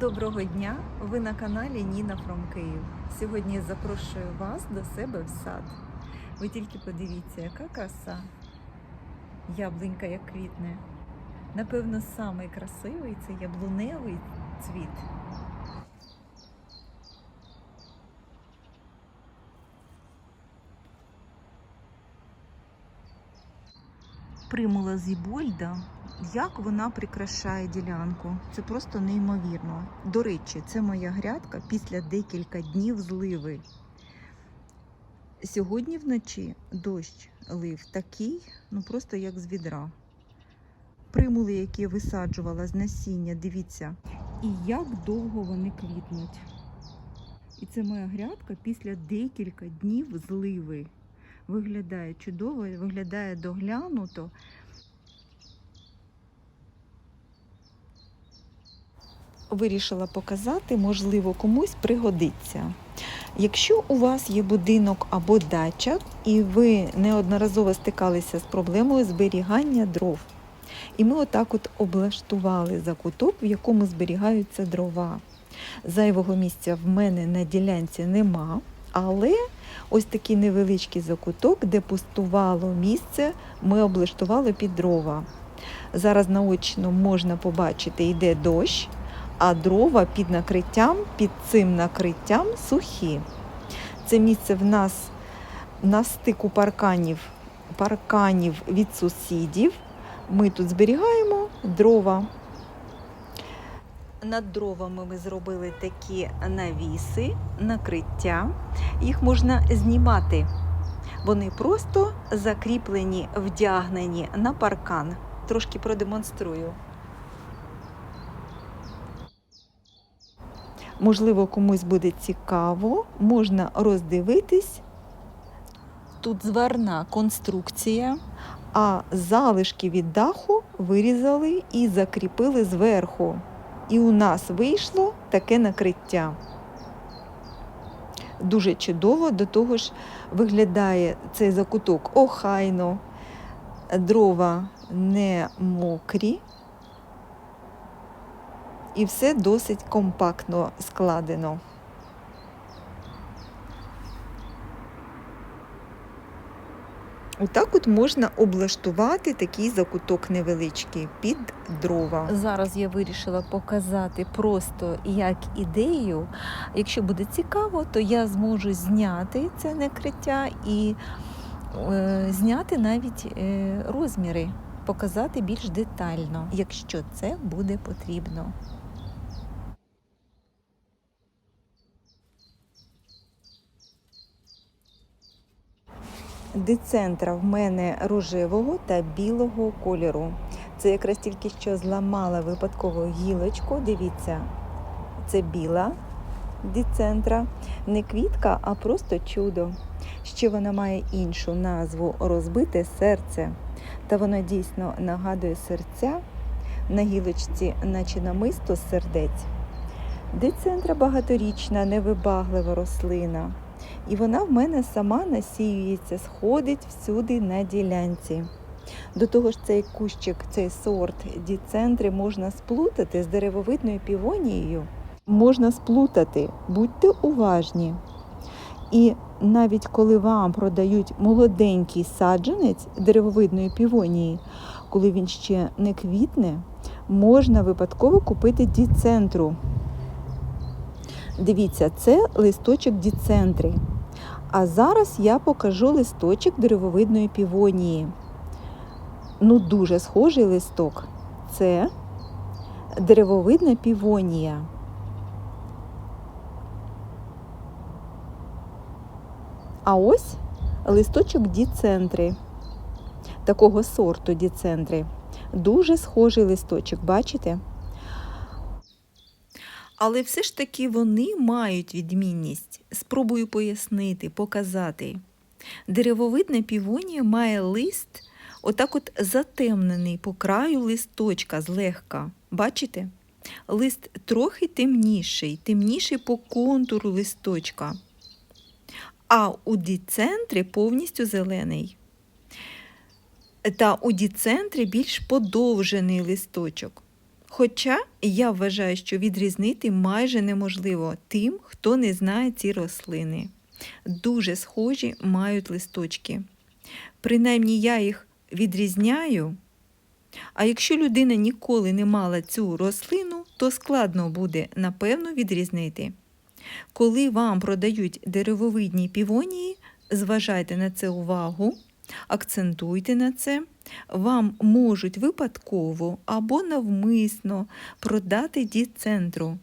Доброго дня! Ви на каналі Ніна Фром Київ. Сьогодні я запрошую вас до себе в сад. Ви тільки подивіться, яка краса. Яблунька як квітне. Напевно, самий красивий це яблуневий цвіт. Примула Зібольда, як вона прикрашає ділянку. Це просто неймовірно. До речі, це моя грядка після декілька днів зливи. Сьогодні вночі дощ лив такий, ну просто як з відра. Примули, які я висаджувала з насіння, дивіться. І як довго вони квітнуть. І це моя грядка після декілька днів зливи. Виглядає чудово, виглядає доглянуто. Вирішила показати, можливо, комусь пригодиться. Якщо у вас є будинок або дача, і ви неодноразово стикалися з проблемою зберігання дров, і ми отак от облаштували закуток, в якому зберігаються дрова. Зайвого місця в мене на ділянці нема, але ось такий невеличкий закуток, де пустувало місце, ми облаштували під дрова. Зараз наочно можна побачити, йде дощ, а дрова під накриттям, під цим накриттям сухі. Це місце в нас на стику парканів, парканів від сусідів. Ми тут зберігаємо дрова. Над дровами ми зробили такі навіси, накриття. Їх можна знімати. Вони просто закріплені, вдягнені на паркан. Трошки продемонструю. Можливо, комусь буде цікаво, можна роздивитись. Тут зварна конструкція, а залишки від даху вирізали і закріпили зверху. І у нас вийшло таке накриття. Дуже чудово, до того ж виглядає цей закуток охайно, дрова не мокрі, і все досить компактно складено. Отак от можна облаштувати такий закуток невеличкий під дрова. Зараз я вирішила показати просто як ідею. Якщо буде цікаво, то я зможу зняти це накриття і е, зняти навіть е, розміри, показати більш детально, якщо це буде потрібно. Децентра в мене рожевого та білого кольору. Це якраз тільки що зламала випадково гілочку. Дивіться, це біла децентра. Не квітка, а просто чудо. Ще вона має іншу назву розбите серце. Та вона дійсно нагадує серця на гілочці, наче намисто сердець. Децентра багаторічна, невибаглива рослина. І вона в мене сама насіюється, сходить всюди на ділянці. До того ж, цей кущик, цей сорт діцентри можна сплутати з деревовидною півонією. Можна сплутати, будьте уважні. І навіть коли вам продають молоденький саджанець деревовидної півонії, коли він ще не квітне, можна випадково купити діцентру. Дивіться, це листочок діцентри. А зараз я покажу листочок деревовидної півонії. Ну, дуже схожий листок. Це деревовидна півонія. А ось листочок діцентри. Такого сорту діцентри. Дуже схожий листочок, бачите? Але все ж таки вони мають відмінність. Спробую пояснити, показати. Деревовидна півонія має лист, отак от затемнений по краю листочка злегка. Бачите? Лист трохи темніший, темніший по контуру листочка. А у діцентрі повністю зелений. Та у діцентрі більш подовжений листочок. Хоча я вважаю, що відрізнити майже неможливо тим, хто не знає ці рослини. Дуже схожі мають листочки. Принаймні я їх відрізняю. А якщо людина ніколи не мала цю рослину, то складно буде напевно відрізнити. Коли вам продають деревовидні півонії, зважайте на це увагу, акцентуйте на це. Вам можуть випадково або навмисно продати діцентру.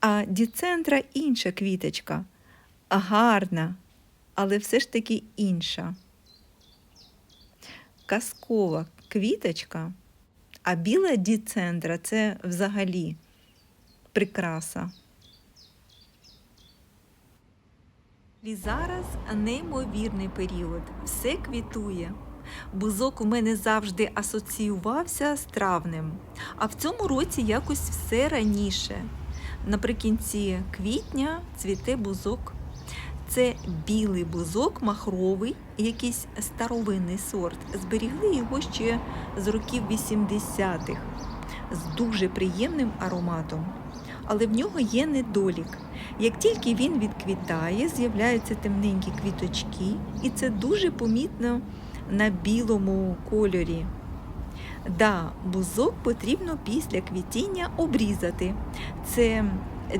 А діцентра інша квіточка, гарна, але все ж таки інша. Казкова квіточка, а біла діцентра це взагалі прикраса. І зараз неймовірний період. Все квітує. Бузок у мене завжди асоціювався з травнем, а в цьому році якось все раніше. Наприкінці квітня цвіте бузок. Це білий бузок махровий, якийсь старовинний сорт. Зберігли його ще з років 80-х з дуже приємним ароматом. Але в нього є недолік. Як тільки він відквітає, з'являються темненькі квіточки, і це дуже помітно на білому кольорі. Да, бузок потрібно після квітіння обрізати. Це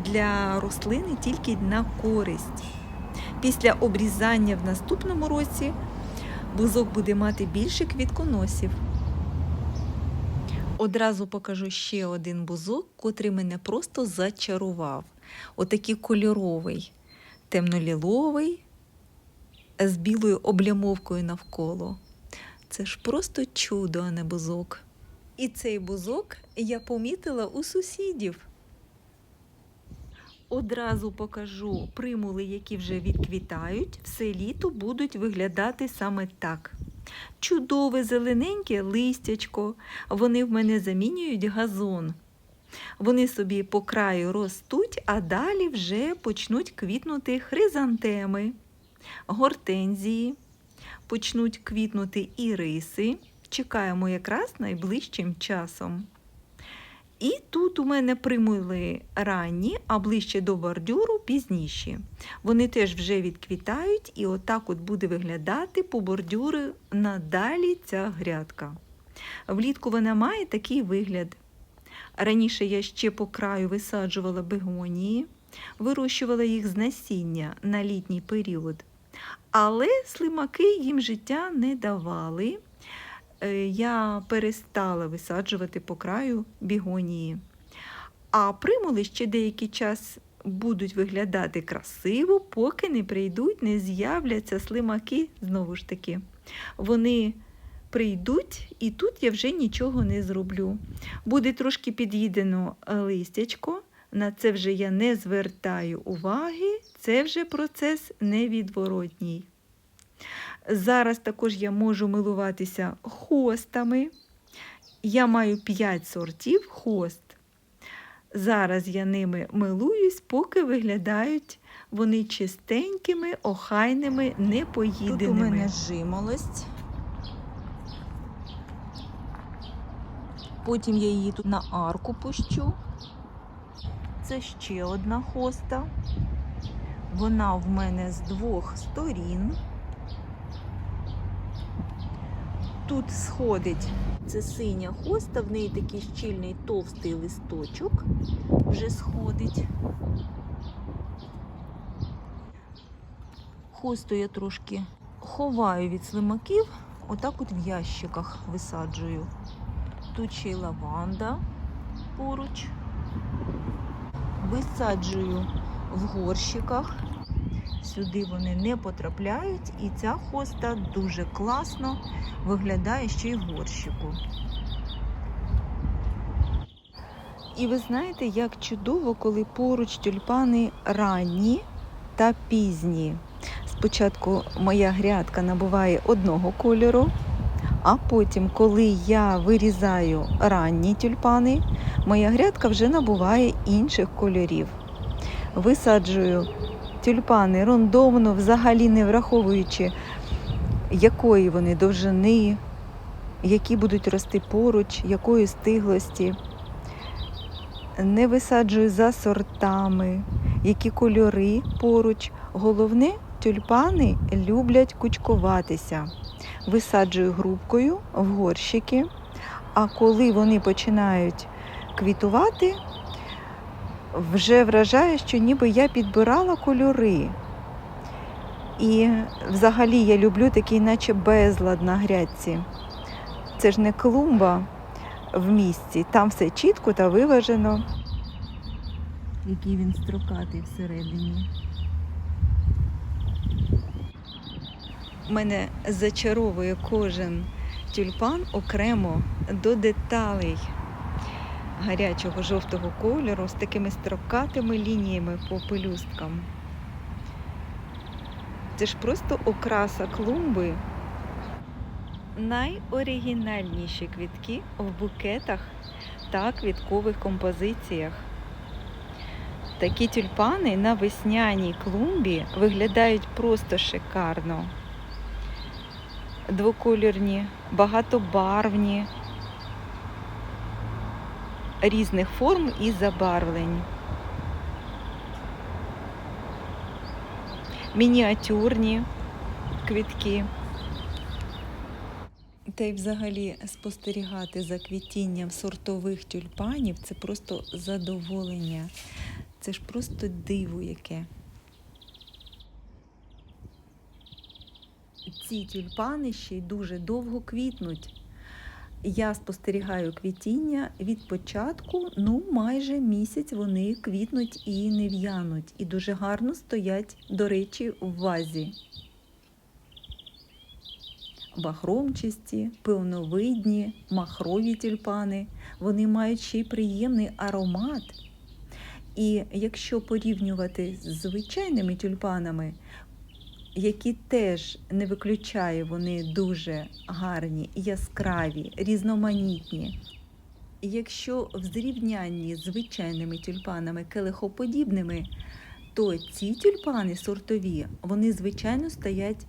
для рослини тільки на користь. Після обрізання в наступному році бузок буде мати більше квітконосів. Одразу покажу ще один бузок, котрий мене просто зачарував. Отакий кольоровий, темноліловий, з білою облямовкою навколо. Це ж просто чудо, а не бузок. І цей бузок я помітила у сусідів. Одразу покажу примули, які вже відквітають, все літо будуть виглядати саме так. Чудове зелененьке листячко, вони в мене замінюють газон. Вони собі по краю ростуть, а далі вже почнуть квітнути хризантеми, гортензії, почнуть квітнути іриси. Чекаємо якраз найближчим часом. І тут у мене примули ранні, а ближче до бордюру пізніші. Вони теж вже відквітають, і отак от буде виглядати по бордюру надалі ця грядка. Влітку вона має такий вигляд. Раніше я ще по краю висаджувала бегонії, вирощувала їх з насіння на літній період. Але слимаки їм життя не давали. Е, Я перестала висаджувати по краю бігонії. А примули ще деякий час будуть виглядати красиво, поки не прийдуть, не з'являться слимаки знову ж таки. Вони прийдуть, і тут я вже нічого не зроблю. Буде трошки під'їдено листячко, на це вже я не звертаю уваги, це вже процес невідворотній. Зараз також я можу милуватися хостами. Я маю 5 сортів хост. Зараз я ними милуюсь, поки виглядають вони чистенькими, охайними, непоїденими. Тут у мене жимолость. Потім я її тут на арку пущу. Це ще одна хоста. Вона в мене з двох сторін. Тут сходить це синя хоста, в неї такий щільний товстий листочок вже сходить. Хосту я трошки ховаю від слимаків, отак от в ящиках висаджую. Тут ще й лаванда поруч. Висаджую в горщиках. Сюди вони не потрапляють, і ця хоста дуже класно виглядає ще й в горщику. І ви знаєте, як чудово, коли поруч тюльпани ранні та пізні. Спочатку моя грядка набуває одного кольору, а потім, коли я вирізаю ранні тюльпани, моя грядка вже набуває інших кольорів. Висаджую тюльпани рандомно, взагалі не враховуючи, якої вони довжини, які будуть рости поруч, якої стиглості. не висаджую за сортами, які кольори поруч. Головне, тюльпани люблять кучкуватися. Висаджую грубкою в горщики, а коли вони починають квітувати, вже вражає, що ніби я підбирала кольори. І взагалі я люблю такий, наче безлад на грядці. Це ж не клумба в місці, там все чітко та виважено. Який він строкатий всередині. Мене зачаровує кожен тюльпан окремо до деталей гарячого жовтого кольору з такими строкатими лініями по пелюсткам. Це ж просто окраса клумби. Найоригінальніші квітки в букетах та квіткових композиціях. Такі тюльпани на весняній клумбі виглядають просто шикарно. Двокольорні, багатобарвні, різних форм і забарвлень. Мініатюрні квітки. Та й взагалі спостерігати за квітінням сортових тюльпанів це просто задоволення. Це ж просто диво яке. Ці тюльпани ще й дуже довго квітнуть. Я спостерігаю квітіння від початку, ну майже місяць вони квітнуть і не в'януть, і дуже гарно стоять, до речі, в вазі. Бахромчасті, пилновидні, махрові тюльпани. Вони мають ще й приємний аромат. І якщо порівнювати з звичайними тюльпанами, які теж не виключаю, вони дуже гарні, яскраві, різноманітні. Якщо в зрівнянні з звичайними тюльпанами келихоподібними, то ці тюльпани сортові, вони звичайно стоять,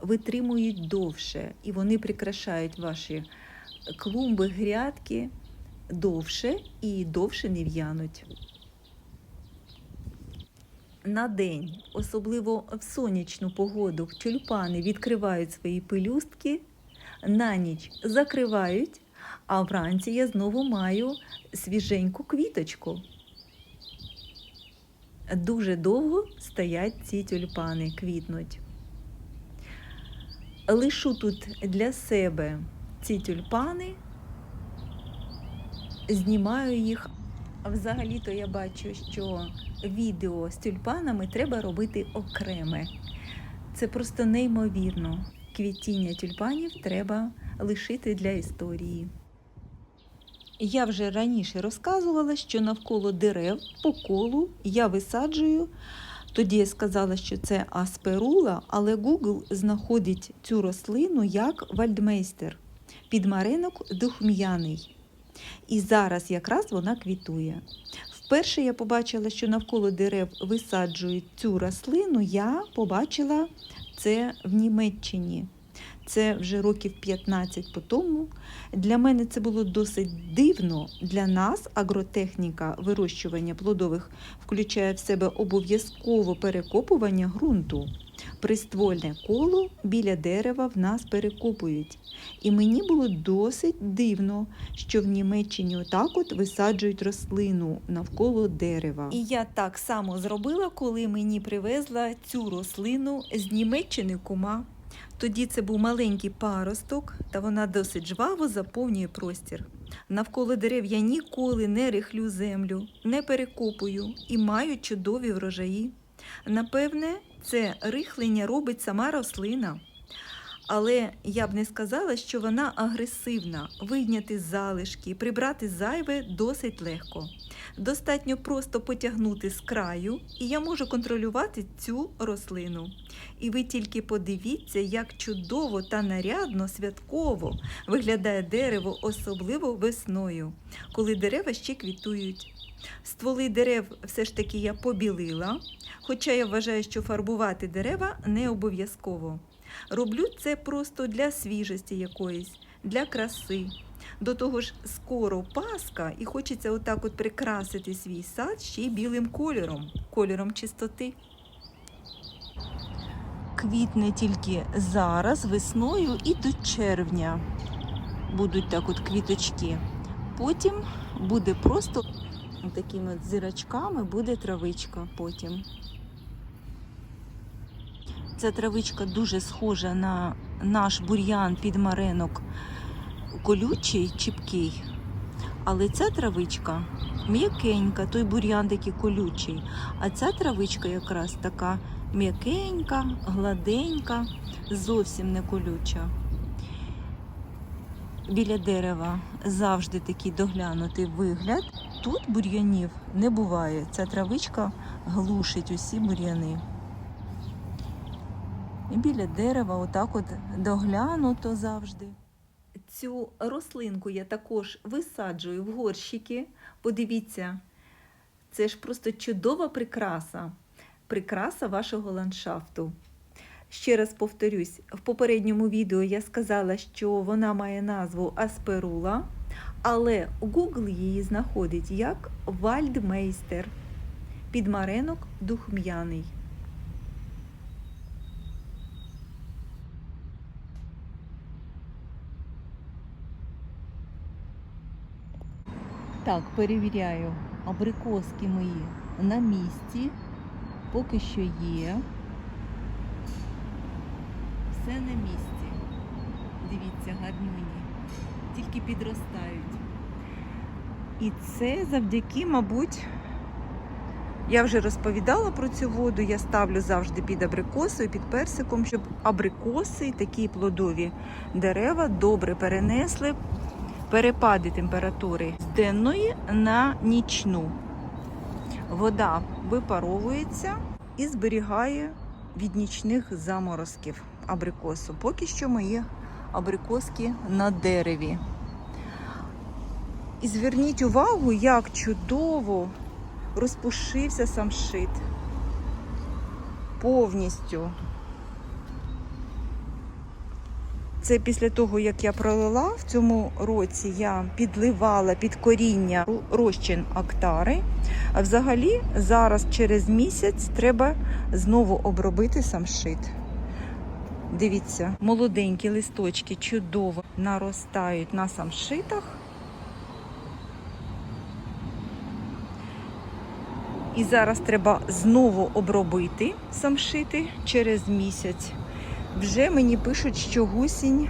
витримують довше, і вони прикрашають ваші клумби, грядки довше і довше не в'януть на день, особливо в сонячну погоду, тюльпани відкривають свої пелюстки, на ніч закривають, а вранці я знову маю свіженьку квіточку. Дуже довго стоять ці тюльпани, квітнуть. Лишу тут для себе ці тюльпани, знімаю їх. Взагалі-то я бачу, що відео з тюльпанами треба робити окреме. Це просто неймовірно. Квітіння тюльпанів треба лишити для історії. Я вже раніше розказувала, що навколо дерев по колу я висаджую. Тоді я сказала, що це асперула, але Google знаходить цю рослину як вальдмейстер. Підмаринок духм'яний. І зараз якраз вона квітує. Вперше я побачила, що навколо дерев висаджують цю рослину, я побачила це в Німеччині. Це вже років 15 по тому. Для мене це було досить дивно. Для нас агротехніка вирощування плодових включає в себе обов'язково перекопування ґрунту. Приствольне коло біля дерева в нас перекопують. І мені було досить дивно, що в Німеччині отак от висаджують рослину навколо дерева. І я так само зробила, коли мені привезла цю рослину з Німеччини кума. Тоді це був маленький паросток, та вона досить жваво заповнює простір. Навколо дерев я ніколи не рихлю землю, не перекопую і маю чудові врожаї. Напевне, це рихлення робить сама рослина. Але я б не сказала, що вона агресивна. Вийняти залишки, прибрати зайве досить легко. Достатньо просто потягнути з краю, і я можу контролювати цю рослину. І ви тільки подивіться, як чудово та нарядно святково виглядає дерево, особливо весною, коли дерева ще квітують. Стволи дерев все ж таки я побілила, хоча я вважаю, що фарбувати дерева не обов'язково. Роблю це просто для свіжості якоїсь, для краси. До того ж, скоро Пасха, і хочеться отак от прикрасити свій сад ще й білим кольором, кольором чистоти. Квітне тільки зараз, весною і до червня будуть так от квіточки. Потім буде просто такими от зірочками буде травичка потім. Ця травичка дуже схожа на наш бур'ян підмаренок колючий, чіпкий. Але ця травичка м'якенька, той бур'ян такий колючий. А ця травичка якраз така м'якенька, гладенька, зовсім не колюча. Біля дерева завжди такий доглянутий вигляд. Тут бур'янів не буває. Ця травичка глушить усі бур'яни. І біля дерева отак от доглянуто завжди. Цю рослинку я також висаджую в горщики. Подивіться, це ж просто чудова прикраса, прикраса вашого ландшафту. Ще раз повторюсь, в попередньому відео я сказала, що вона має назву Асперула, але Google її знаходить як Вальдмейстер, підмаренок духм'яний. Так, перевіряю. Абрикоски мої на місці. Поки що є. Все на місці. Дивіться, гарнюні. Тільки підростають. І це завдяки, мабуть, я вже розповідала про цю воду. Я ставлю завжди під абрикосою, під персиком, щоб абрикоси, такі плодові дерева добре перенесли перепади температури з денної на нічну. Вода випаровується і зберігає від нічних заморозків абрикосу. Поки що мої абрикоски на дереві. І зверніть увагу, як чудово розпушився самшит. Повністю. Це після того, як я пролила в цьому році, я підливала під коріння розчин актари. А взагалі зараз через місяць треба знову обробити самшит. Дивіться, молоденькі листочки чудово наростають на самшитах. І зараз треба знову обробити самшити через місяць. Вже мені пишуть, що гусінь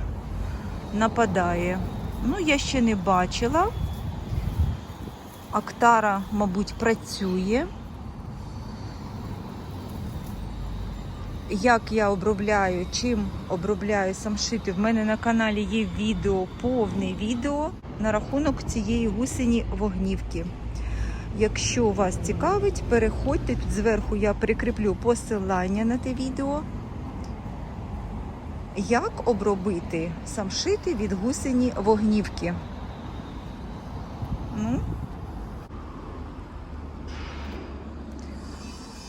нападає. Ну, я ще не бачила. Актара, мабуть, працює. Як я обробляю, чим обробляю самшити, в мене на каналі є відео, повне відео на рахунок цієї гусені вогнівки. Якщо вас цікавить, переходьте тут зверху, я прикріплю посилання на те відео. Як обробити самшити від гусені вогнівки? Ну.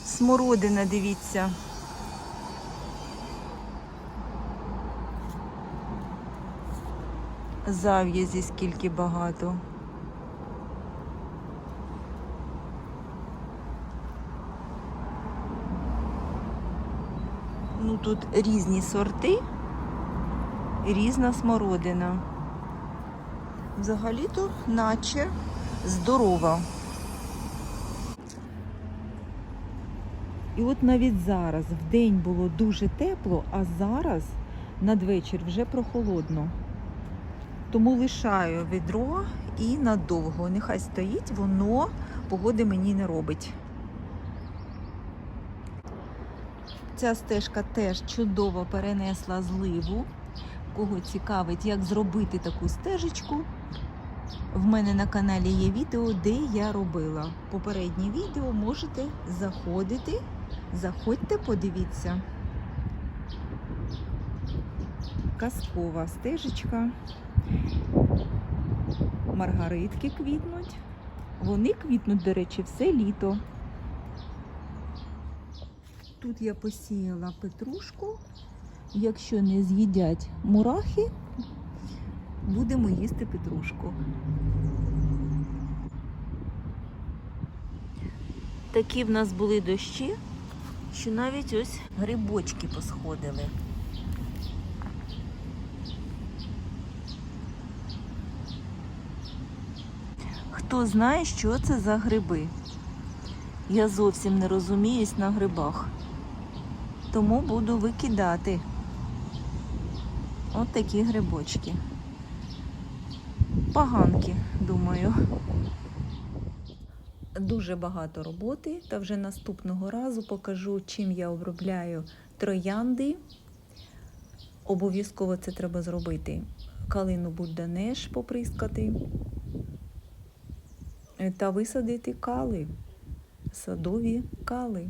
Смородина, дивіться. Зав'язі скільки багато. Ну тут різні сорти, різна смородина. Взагалі-то наче здорова. І от навіть зараз в день було дуже тепло, а зараз надвечір вже прохолодно. Тому лишаю відро і надовго. Нехай стоїть, воно погоди мені не робить. Ця стежка теж чудово перенесла зливу. Кого цікавить, як зробити таку стежечку. В мене на каналі є відео, де я робила. Попереднє відео можете заходити. Заходьте, подивіться. Казкова стежечка. Маргаритки квітнуть. Вони квітнуть, до речі, все літо. Тут я посіяла петрушку. Якщо не з'їдять мурахи, будемо їсти петрушку. Такі в нас були дощі, що навіть ось грибочки посходили. Хто знає, що це за гриби? Я зовсім не розуміюсь на грибах, тому буду викидати. От такі грибочки. Поганки, думаю. Дуже багато роботи, та вже наступного разу покажу, чим я обробляю троянди. Обов'язково це треба зробити. Калину будданеш поприскати та висадити кали, садові кали.